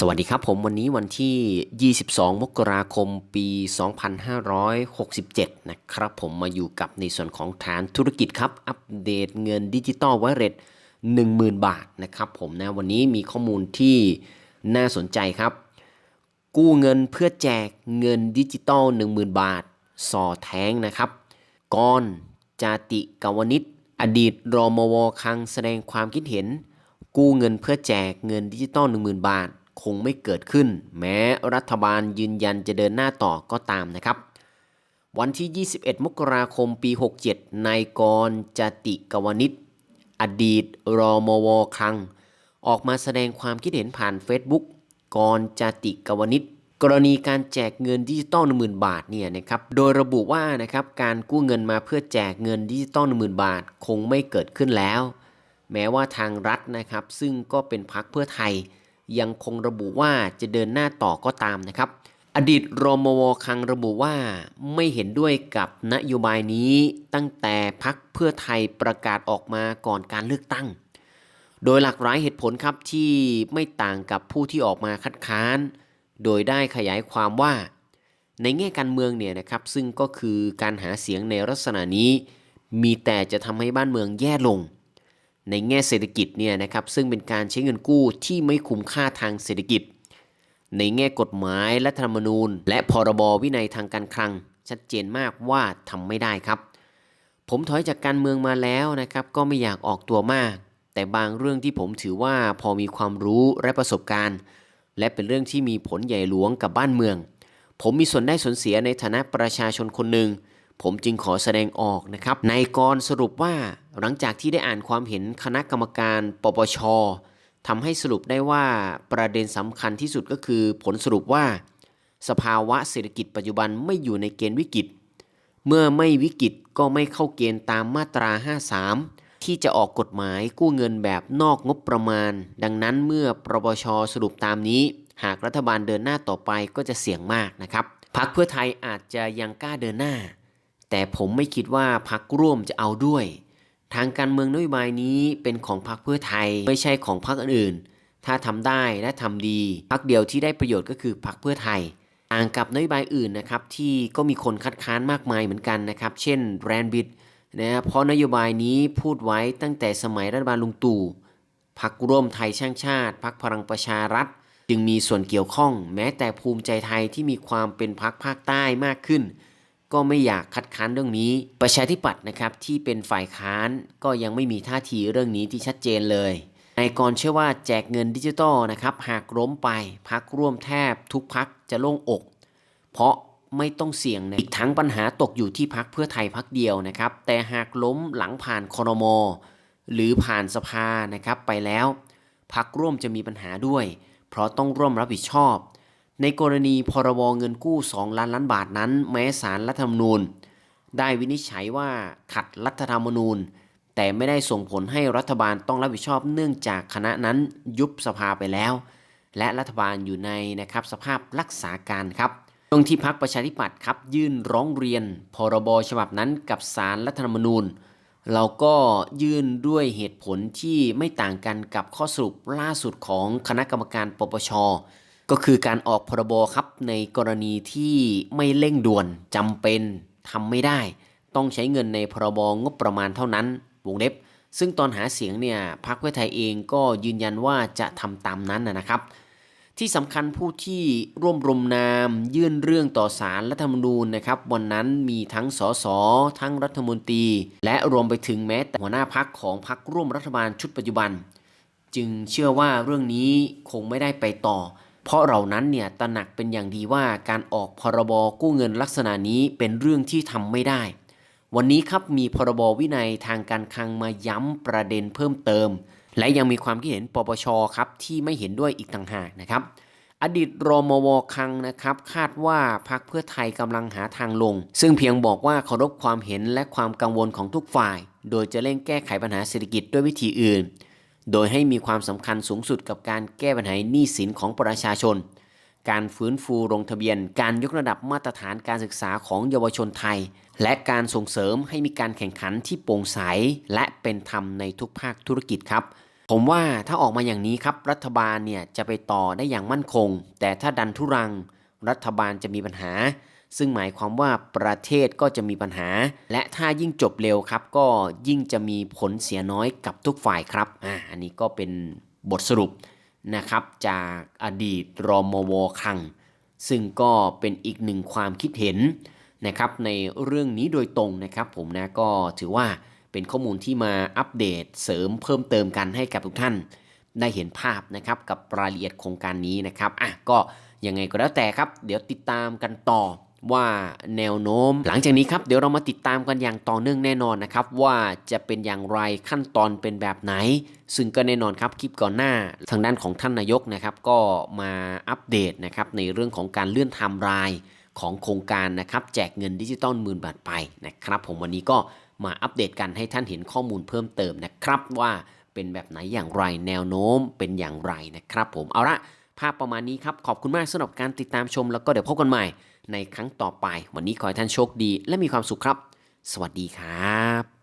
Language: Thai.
สวัสดีครับผมวันนี้วันที่ 22 มกราคม ปี 2567 นะครับผมมาอยู่กับในส่วนของฐานธุรกิจครับ อัปเดตเงินดิจิตอลไวเรต10,000 บาทนะครับผมนะวันนี้มีข้อมูลที่น่าสนใจครับ กู้เงินเพื่อแจกเงินดิจิตอล10,000 บาท สอแท้งนะครับกรจาติกาวนิชอดีตรมวคังแสดงความคิดเห็น กู้เงินเพื่อแจกเงินดิจิตอล10,000 บาท คงไม่เกิดขึ้น แม้รัฐบาลยืนยันจะเดินหน้าต่อก็ตามนะครับ วันที่ 21 มกราคมปี 67 นายกรจติกวนิชอดีตรมวคลัง ออกมาแสดงความคิดเห็นผ่าน Facebook กรจติกวนิชกรณีการแจกเงินดิจิตอล10,000บาทเนี่ยนะครับ โดยระบุว่านะครับการกู้เงินมาเพื่อแจกเงินดิจิตอล10,000บาทคงไม่เกิดขึ้นแล้ว แม้ว่าทางรัฐนะครับ ซึ่งก็เป็นพักเพื่อไทย ยังคงระบุว่าจะเดินหน้าต่อก็ตามนะครับ อดีตรมวคังระบุว่าไม่เห็นด้วยกับนโยบายนี้ตั้งแต่พักเพื่อไทยประกาศออกมาก่อนการเลือกตั้ง โดยหลากหลายเหตุผลครับที่ไม่ต่างกับผู้ที่ออกมาคัดค้าน โดยได้ขยายความว่า ในแง่การเมืองเนี่ยนะครับซึ่งก็คือการหาเสียงในลักษณะนี้ มีแต่จะทำให้บ้านเมืองแย่ลง ในแง่เศรษฐกิจเนี่ยนะครับซึ่งเป็นการใช้เงินกู้ที่ไม่คุ้มค่าทางเศรษฐกิจ ในแง่กฎหมายและธรรมนูญ และพรบวินัยทางการคลัง ชัดเจนมากว่าทำไม่ได้ครับ ผมถอยจากการเมืองมาแล้วนะครับก็ไม่อยากออกตัวมาก แต่บางเรื่องที่ผมถือว่าพอมีความรู้และประสบการณ์ และเป็นเรื่องที่มีผลใหญ่หลวงกับบ้านเมือง ผมมีส่วนได้ส่วนเสียในฐานะประชาชนคนหนึ่ง ผมจึงขอแสดงออกนะครับ ในกรสรุปว่าหลังจากที่ได้อ่านความเห็นคณะกรรมการปปชทำให้สรุปได้ว่าประเด็นสำคัญที่สุดก็คือ ผลสรุปว่า สภาวะเศรษฐกิจปัจจุบันไม่อยู่ในเกณฑ์วิกฤต เมื่อไม่วิกฤตก็ไม่เข้าเกณฑ์ตามมาตรา 53 ที่จะออกกฎหมายกู้เงินแบบนอกงบประมาณ ดังนั้นเมื่อปปชสรุปตามนี้ หากรัฐบาลเดินหน้าต่อไปก็จะเสี่ยงมากนะครับ พักเพื่อไทยอาจจะยังกล้าเดินหน้า แต่ผมไม่คิดว่าพักร่วมจะเอาด้วย ทางการเมืองนโยบายนี้เป็นของพรรคเพื่อไทยไม่ใช่ของพรรคอื่น ถ้าทำได้และทำดีพรรคเดียวที่ได้ประโยชน์ก็คือพรรคเพื่อไทยต่างกับนโยบายอื่นนะครับที่ก็มีคนคัดค้านมากมายเหมือนกันนะครับ เช่นแรนบิดนะเพราะนโยบายนี้พูดไว้ตั้งแต่สมัยรัฐบาลลุงตู่พรรคร่วมไทยช่างชาติพรรคพลังประชารัฐ จึงมีส่วนเกี่ยวข้อง แม้แต่ภูมิใจไทยที่มีความเป็นพรรคภาคใต้มากขึ้น ก็ไม่อยากคัดค้านเรื่องนี้ ประชาธิปัตย์นะครับที่เป็นฝ่ายค้านก็ยังไม่มีท่าทีเรื่องนี้ที่ชัดเจนเลยนายกรเชื่อว่าแจกเงินดิจิตอลนะครับหากล้มไปพักร่วมแทบทุกพักจะโล่งอก เพราะไม่ต้องเสี่ยงนะอีกทั้งปัญหาตกอยู่ที่พักเพื่อไทยพักเดียวนะครับ แต่หากล้มหลังผ่านคอรมอหรือผ่านสภานะครับไปแล้ว พักร่วมจะมีปัญหาด้วย เพราะต้องร่วมรับผิดชอบ ในกรณีพรบเงินกู้ 2 ล้านล้านบาทนั้น แม้สารรัฐธรรมนูญ ได้วินิจฉัยว่าขัดรัฐธรรมนูญ แต่ไม่ได้ส่งผลให้รัฐบาลต้องรับผิดชอบเนื่องจากคณะนั้นยุบสภาไปแล้ว และรัฐบาลอยู่ในนะครับสภาพรักษาการครับตรงที่พักประชาธิปัตย์ครับยื่นร้องเรียน พรบฉบับนั้นกับสารรัฐธรรมนูญ เราก็ยื่นด้วยเหตุผลที่ไม่ต่างกันกับข้อสรุปล่าสุดของคณะกรรมการปปช ก็คือการออกพรบครับในกรณีที่ไม่เร่งด่วนจำเป็นทำไม่ได้ ต้องใช้เงินในพรบงบประมาณเท่านั้นวงเล็บ ซึ่งตอนหาเสียงเนี่ยพรรคเพื่อไทยเองก็ยืนยันว่าจะทำตามนั้นนะครับ ที่สำคัญผู้ที่ร่วมรมนามยื่นเรื่องต่อสารรัฐธรรมนูญนะครับ วันนั้นมีทั้งสสทั้งรัฐมนตรี และรวมไปถึงแม้แต่หัวหน้าพักของพักร่วมรัฐบาลชุดปัจจุบัน จึงเชื่อว่าเรื่องนี้คงไม่ได้ไปต่อ เพราะเหล่านั้นเนี่ยตระหนักเป็นอย่างดีว่าการออกพรบกู้เงินลักษณะนี้เป็นเรื่องที่ทำไม่ได้ วันนี้ครับมีพรบวินัยทางการคลังมาย้ำประเด็นเพิ่มเติม และยังมีความคิดเห็นปปชครับที่ไม่เห็นด้วยอีกต่างหากนะครับ อดีตรมวคังนะครับคาดว่าพรรคเพื่อไทยกำลังหาทางลง ซึ่งเพียงบอกว่าเคารพความเห็นและความกังวลของทุกฝ่าย โดยจะเร่งแก้ไขปัญหาเศรษฐกิจด้วยวิธีอื่น โดยให้มีความสำคัญสูงสุดกับการแก้ปัญหาหนี้สินของประชาชน การฟื้นฟูลงทะเบียน การยกระดับมาตรฐานการศึกษาของเยาวชนไทย และการส่งเสริมให้มีการแข่งขันที่โปร่งใสและเป็นธรรมในทุกภาคธุรกิจครับ ผมว่าถ้าออกมาอย่างนี้ครับรัฐบาลเนี่ยจะไปต่อได้อย่างมั่นคง แต่ถ้าดันทุรัง รัฐบาลจะมีปัญหา ซึ่งหมายความว่าประเทศก็จะมีปัญหา และถ้ายิ่งจบเร็วครับ ก็ยิ่งจะมีผลเสียน้อยกับทุกฝ่ายครับอ่าอันนี้ก็เป็นบทสรุปนะครับจากอดีตรมวคลัง ซึ่งก็เป็นอีกหนึ่งความคิดเห็นนะครับในเรื่องนี้โดยตรงนะครับผมนะก็ถือว่าเป็นข้อมูลที่มาอัปเดตเสริมเพิ่มเติมกันให้กับทุกท่าน ได้เห็นภาพนะครับกับรายละเอียดโครงการนี้นะครับอะก็ยังไงก็แล้วแต่ครับ เดี๋ยวติดตามกันต่อ ว่าแนวโน้ม หลังจากนี้ครับเดี๋ยวเรามาติดตามกันอย่างต่อเนื่องแน่นอนนะครับว่าจะเป็นอย่างไรขั้นตอนเป็นแบบไหน ซึ่งก็แน่นอนครับคลิปก่อนหน้าทางด้านของท่านนายกนะครับก็มาอัปเดตนะครับในเรื่องของการเลื่อนไทม์ไลน์ของโครงการนะครับแจกเงินดิจิตอลหมื่นบาทไปนะครับ ผมวันนี้ก็มาอัปเดตกันให้ท่านเห็นข้อมูลเพิ่มเติมนะครับว่าเป็นแบบไหนอย่างไรแนวโน้มเป็นอย่างไรนะครับ ผมเอาละ ภาพประมาณนี้ครับ ขอบคุณมากสำหรับการติดตามชม แล้วก็เดี๋ยวพบกันใหม่ ในครั้งต่อไป วันนี้ขอให้ท่านโชคดี และมีความสุขครับ สวัสดีครับ